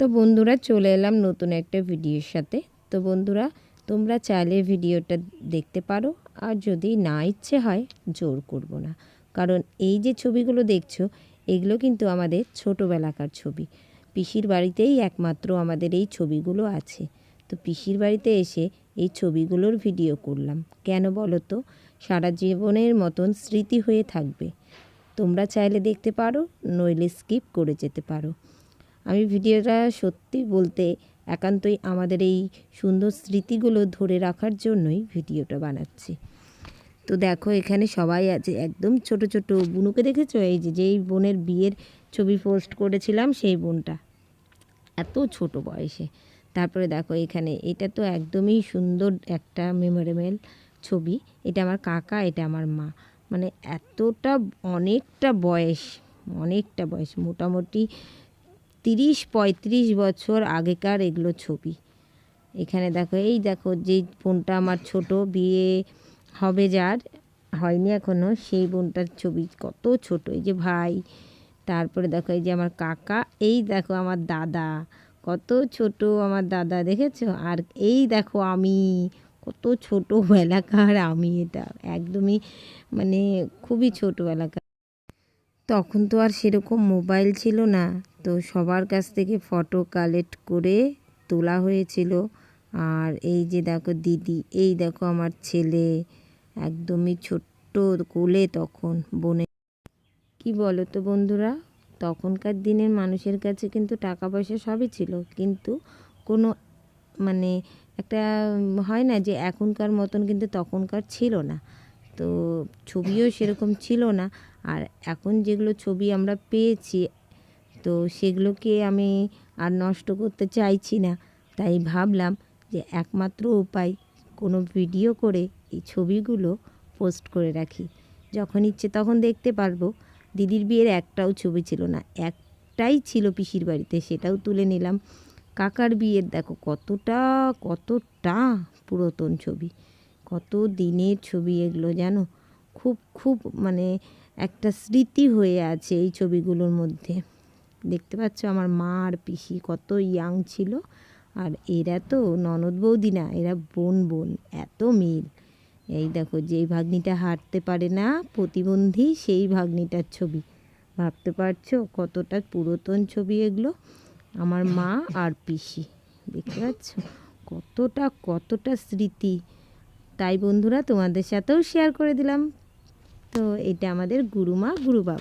তো বন্ধুরা চলে এলাম নতুন একটা ভিডিওর সাথে। তো বন্ধুরা, তোমরা চাইলে ভিডিওটা দেখতে পারো, আর যদি না ইচ্ছে হয়, জোর করব না। কারণ এই যে ছবিগুলো দেখছ, এগুলো কিন্তু আমাদের ছোটোবেলাকার ছবি। পিসির বাড়িতেই একমাত্র আমাদের এই ছবিগুলো আছে। তো পিসির বাড়িতে এসে এই ছবিগুলোর ভিডিও করলাম। কেন বলো তো? সারা জীবনের মতন স্মৃতি হয়ে থাকবে। তোমরা চাইলে দেখতে পারো, নইলে স্কিপ করে যেতে পারো। আমি ভিডিওটা সত্যি বলতে একান্তই আমাদের এই সুন্দর স্মৃতিগুলো ধরে রাখার জন্যই ভিডিওটা বানাচ্ছি। তো দেখো, এখানে সবাই আছে। একদম ছোট ছোট বুনুকে দেখেছ? এই যে, যেই বোনের বিয়ের ছবি পোস্ট করেছিলাম, সেই বোনটা। এত ছোট বয়সে। তারপরে দেখো, এখানে এটা তো একদমই সুন্দর একটা মেমোরেবল ছবি। এটা আমার কাকা, এটা আমার মা। মানে এতটা অনেকটা বয়স অনেকটা বয়স। মোটামুটি তিরিশ পঁয়ত্রিশ বছর আগেকার এগুলো ছবি। এখানে দেখো, এই দেখো যে বোনটা আমার ছোট, বিয়ে হবে যার, হয়নি এখনও সেই বোনটার ছবি কত ছোট, এই যে ভাই, তারপরে দেখো এই যে আমার কাকা, এই দেখো আমার দাদা, কত ছোট আমার দাদা, দেখেছ? আর এই দেখো আমি, কত ছোট ছোটোবেলাকার আমি এটা, একদমই মানে খুবই ছোটোবেলাকার। তখন তো আর সেরকম মোবাইল ছিল না। তো সবার কাছ থেকে ফটো কালেক্ট করে তোলা হয়েছিল। আর এই যে দেখো দিদি, এই দেখো আমার ছেলে, একদমই ছোট্ট কোলে তখন বনে কি বলো তো বন্ধুরা? তখনকার দিনের মানুষের কাছে কিন্তু টাকা পয়সা সবই ছিল। কিন্তু কোনো মানে একটা, হয় না যে এখনকার মতন কিন্তু তখনকার ছিল না। তো ছবিও সেরকম ছিল না। আর এখন যেগুলো ছবি আমরা পেয়েছি, তো সেগুলোকে আমি আর নষ্ট করতে চাইছি না। তাই ভাবলাম যে একমাত্র উপায় কোনো ভিডিও করে এই ছবিগুলো পোস্ট করে রাখি। যখন ইচ্ছে তখন দেখতে পারব। দিদির বিয়ের একটাও ছবি ছিল না, একটাই ছিল পিসির বাড়িতে, সেটাও তুলে নিলাম। কাকার বিয়ের, দেখো কতটা কতটা পুরাতন ছবি। কত দিনের ছবি এগুলো জানো? খুব খুব মানে একটা স্মৃতি হয়ে আছে এই ছবিগুলোর মধ্যে। দেখতে পাচ্ছ আমার মা আর পিসি কত ইয়াং ছিল। আর এরা তো ননদ বৌদি না, এরা বোন বোন, এত মিল। এই দেখো, যেই ভাগ্নিটা হাঁটতে পারে না প্রতিবন্ধী, সেই ভাগ্নিটার ছবি। ভাবতে পারছ কতটা পুরাতন ছবি এগুলো? আমার মা আর পিসি। দেখতে পাচ্ছ? কতটা কতটা স্মৃতি। তাই বন্ধুরা তোমাদের সাথেও শেয়ার করে দিলাম। তো এটা আমাদের গুরুমা গুরুবাবা।